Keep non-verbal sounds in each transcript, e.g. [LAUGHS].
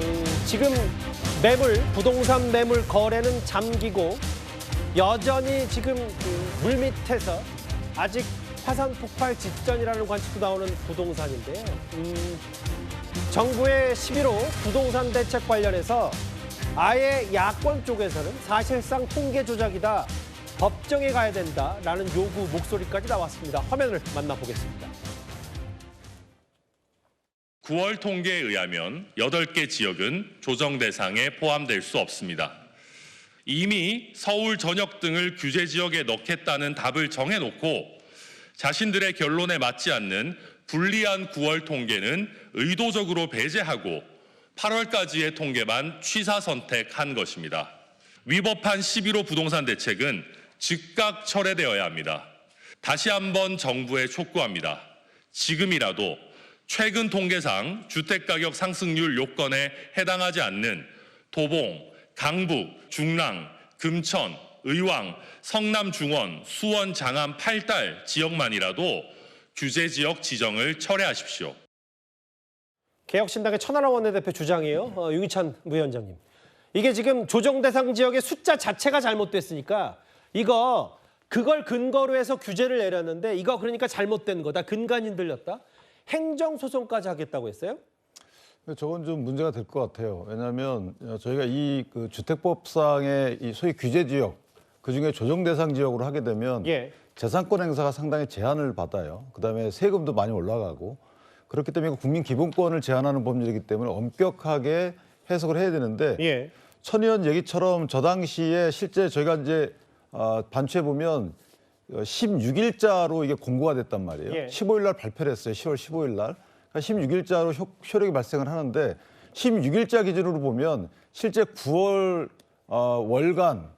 음, 지금 매물, 부동산 매물 거래는 잠기고 여전히 지금 그 물밑에서 아직 화산 폭발 직전이라는 관측도 나오는 부동산인데요. 음, 정부의 11호 부동산 대책 관련해서 아예 야권 쪽에서는 사실상 통계 조작이다. 법정에 가야 된다라는 요구 목소리까지 나왔습니다. 화면을 만나보겠습니다. 9월 통계에 의하면 8개 지역은 조정 대상에 포함될 수 없습니다. 이미 서울 전역 등을 규제 지역에 넣겠다는 답을 정해놓고 자신들의 결론에 맞지 않는 불리한 9월 통계는 의도적으로 배제하고 8월까지의 통계만 취사 선택한 것입니다. 위법한 11호 부동산 대책은 즉각 철회되어야 합니다. 다시 한번 정부에 촉구합니다. 지금이라도 최근 통계상 주택가격 상승률 요건에 해당하지 않는 도봉, 강북, 중랑, 금천, 의왕, 성남 중원, 수원, 장암, 팔달 지역만이라도 규제 지역 지정을 철회하십시오. 개혁신당의 천하람 원내대표 주장이에요. 어, 유기찬 부위원장님. 이게 지금 조정 대상 지역의 숫자 자체가 잘못됐으니까 이거 그걸 근거로 해서 규제를 내렸는데 이거 그러니까 잘못된 거다. 근간이 들렸다. 행정소송까지 하겠다고 했어요. 저건 좀 문제가 될 것 같아요. 왜냐하면 저희가 이 그 주택법상의 이 소위 규제 지역 그 중에 조정 대상 지역으로 하게 되면 예. 재산권 행사가 상당히 제한을 받아요. 그다음에 세금도 많이 올라가고 그렇기 때문에 국민 기본권을 제한하는 법률이기 때문에 엄격하게 해석을 해야 되는데 예. 천 의원 얘기처럼 저 당시에 실제 저희가 이제 아, 반추해 보면 16일자로 이게 공고가 됐단 말이에요. 예. 15일 날 발표를 했어요. 10월 15일 날. 그러니까 16일자로 효, 효력이 발생을 하는데 16일자 기준으로 보면 실제 9월 어, 월간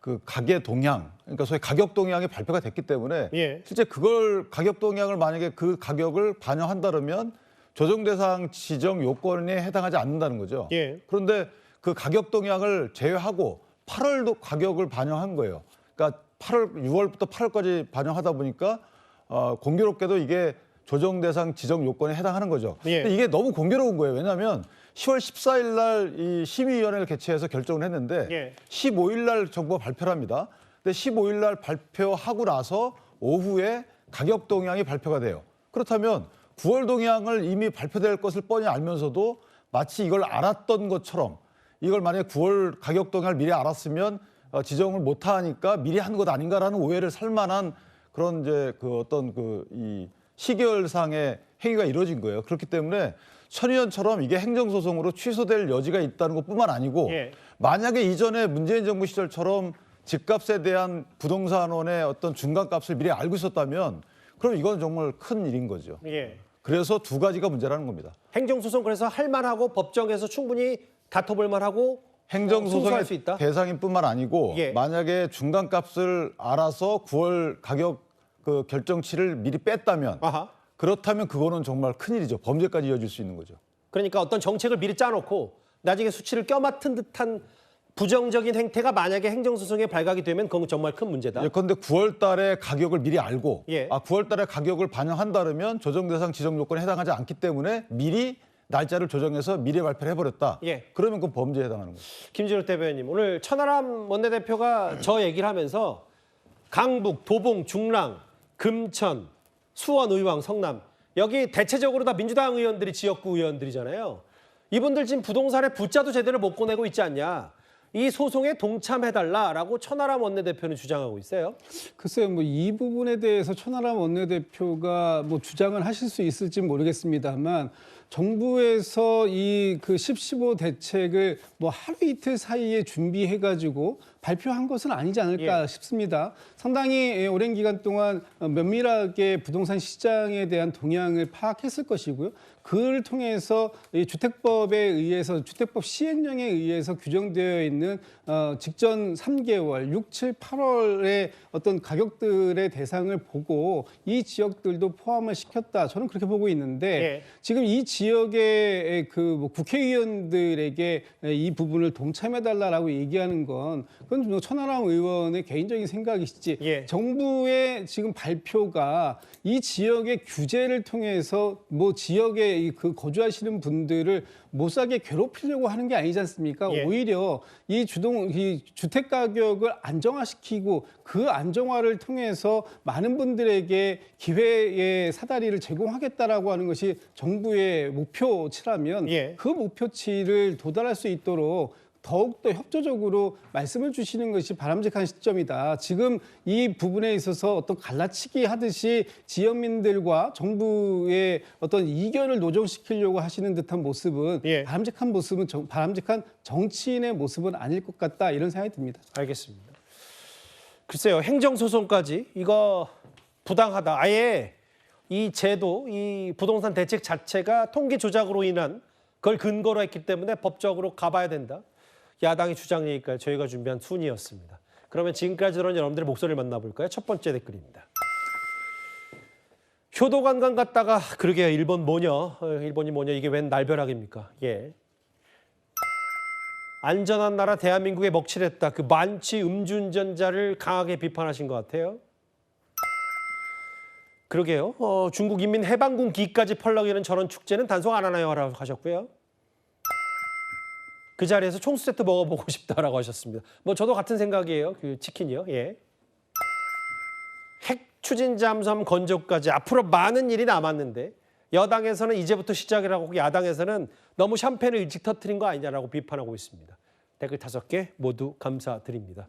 그 가계 동향, 그러니까 소위 가격 동향이 발표가 됐기 때문에 예. 실제 그걸 가격 동향을 만약에 그 가격을 반영한다면 조정 대상 지정 요건에 해당하지 않는다는 거죠. 예. 그런데 그 가격 동향을 제외하고 8월도 가격을 반영한 거예요. 그러니까 8월 6월부터 8월까지 반영하다 보니까 어, 공교롭게도 이게 조정 대상 지정 요건에 해당하는 거죠. 예. 근데 이게 너무 공교로운 거예요. 왜냐하면 10월 14일 날 이 심의위원회를 개최해서 결정을 했는데 예. 15일 날 정부가 발표를 합니다. 근데 15일 날 발표하고 나서 오후에 가격 동향이 발표가 돼요. 그렇다면 9월 동향을 이미 발표될 것을 뻔히 알면서도 마치 이걸 알았던 것처럼 이걸 만약에 9월 가격 동향을 미리 알았으면 어, 지정을 못 하니까 미리 한 것 아닌가라는 오해를 살 만한 그런 이제 그 어떤 그 이 시계열상의 행위가 이루어진 거예요. 그렇기 때문에 천의원처럼 이게 행정소송으로 취소될 여지가 있다는 것뿐만 아니고 예. 만약에 이전에 문재인 정부 시절처럼 집값에 대한 부동산원의 어떤 중간값을 미리 알고 있었다면 그럼 이건 정말 큰 일인 거죠. 예. 그래서 두 가지가 문제라는 겁니다. 행정소송 그래서 할 만하고 법정에서 충분히 다퉈볼 만하고 어, 행정소송의 수 있다. 대상인 뿐만 아니고 예. 만약에 중간값을 알아서 9월 가격 그 결정치를 미리 뺐다면 아하. 그렇다면 그거는 정말 큰일이죠. 범죄까지 이어질 수 있는 거죠. 그러니까 어떤 정책을 미리 짜놓고 나중에 수치를 껴맡은 듯한 부정적인 행태가 만약에 행정소송에 발각이 되면 그건 정말 큰 문제다. 예컨대 9월 달에 가격을 미리 알고 예. 아 9월 달에 가격을 반영한다면 조정 대상 지정 요건에 해당하지 않기 때문에 미리 날짜를 조정해서 미리 발표를 해버렸다. 예. 그러면 그 범죄에 해당하는 거죠. 김진욱 대변인 오늘 천하람 원내대표가 저 얘기를 하면서 강북, 도봉, 중랑, 금천, 수원, 의왕, 성남 여기 대체적으로 다 민주당 의원들이 지역구 의원들이잖아요. 이분들 지금 부동산에 붙자도 제대로 못 꺼내고 있지 않냐. 이 소송에 동참해달라라고 천하람 원내대표는 주장하고 있어요. 글쎄요, 뭐 이 부분에 대해서 천하람 원내대표가 뭐 주장을 하실 수 있을지 모르겠습니다만 정부에서 이 그 10.15 대책을 뭐 하루 이틀 사이에 준비해가지고 발표한 것은 아니지 않을까 예. 싶습니다. 상당히 오랜 기간 동안 면밀하게 부동산 시장에 대한 동향을 파악했을 것이고요. 그를 통해서 이 주택법에 의해서 주택법 시행령에 의해서 규정되어 있는 어, 직전 3개월, 6, 7, 8월의 어떤 가격들의 대상을 보고 이 지역들도 포함을 시켰다. 저는 그렇게 보고 있는데 예. 지금 이 지역의 그뭐 국회의원들에게 이 부분을 동참해달라라고 얘기하는 건 그건 뭐 천하람 의원의 개인적인 생각이시지 예. 정부의 지금 발표가 이 지역의 규제를 통해서 뭐 지역의 이 그 거주하시는 분들을 못 사게 괴롭히려고 하는 게 아니지 않습니까? 예. 오히려 이 주동 이 주택 가격을 안정화시키고 그 안정화를 통해서 많은 분들에게 기회의 사다리를 제공하겠다라고 하는 것이 정부의 목표치라면 예. 그 목표치를 도달할 수 있도록 더욱더 협조적으로 말씀을 주시는 것이 바람직한 시점이다. 지금 이 부분에 있어서 어떤 갈라치기 하듯이 지역민들과 정부의 어떤 이견을 노정시키려고 하시는 듯한 모습은 예. 바람직한 모습은 정- 바람직한 정치인의 모습은 아닐 것 같다 이런 생각이 듭니다. 알겠습니다. 글쎄요, 행정소송까지 이거 부당하다. 아예 이 제도, 이 부동산 대책 자체가 통계 조작으로 인한 그걸 근거로 했기 때문에 법적으로 가봐야 된다. 야당의 주장이니까 저희가 준비한 순이었습니다. 그러면 지금까지 들은 여러분들의 목소리를 만나볼까요? 첫 번째 댓글입니다. 효도 관광 갔다가 그러게요. 일본 뭐냐? 어, 일본이 뭐냐? 이게 웬 날벼락입니까? 예. 안전한 나라 대한민국에 먹칠했다. 그 만취 음주운전자를 강하게 비판하신 것 같아요. 그러게요. 어, 중국 인민 해방군 기까지 펄럭이는 저런 축제는 단속 안 하나요? 라고 하셨고요. 그 자리에서 총수 세트 먹어보고 [LAUGHS] 싶다라고 하셨습니다. 뭐 저도 같은 생각이에요. 그 치킨이요. 예. 핵 추진 잠수함 건조까지 앞으로 많은 일이 남았는데 여당에서는 이제부터 시작이라고 야당에서는 너무 샴페인을 일찍 터트린 거 아니냐라고 비판하고 있습니다. 댓글 다섯 개 모두 감사드립니다.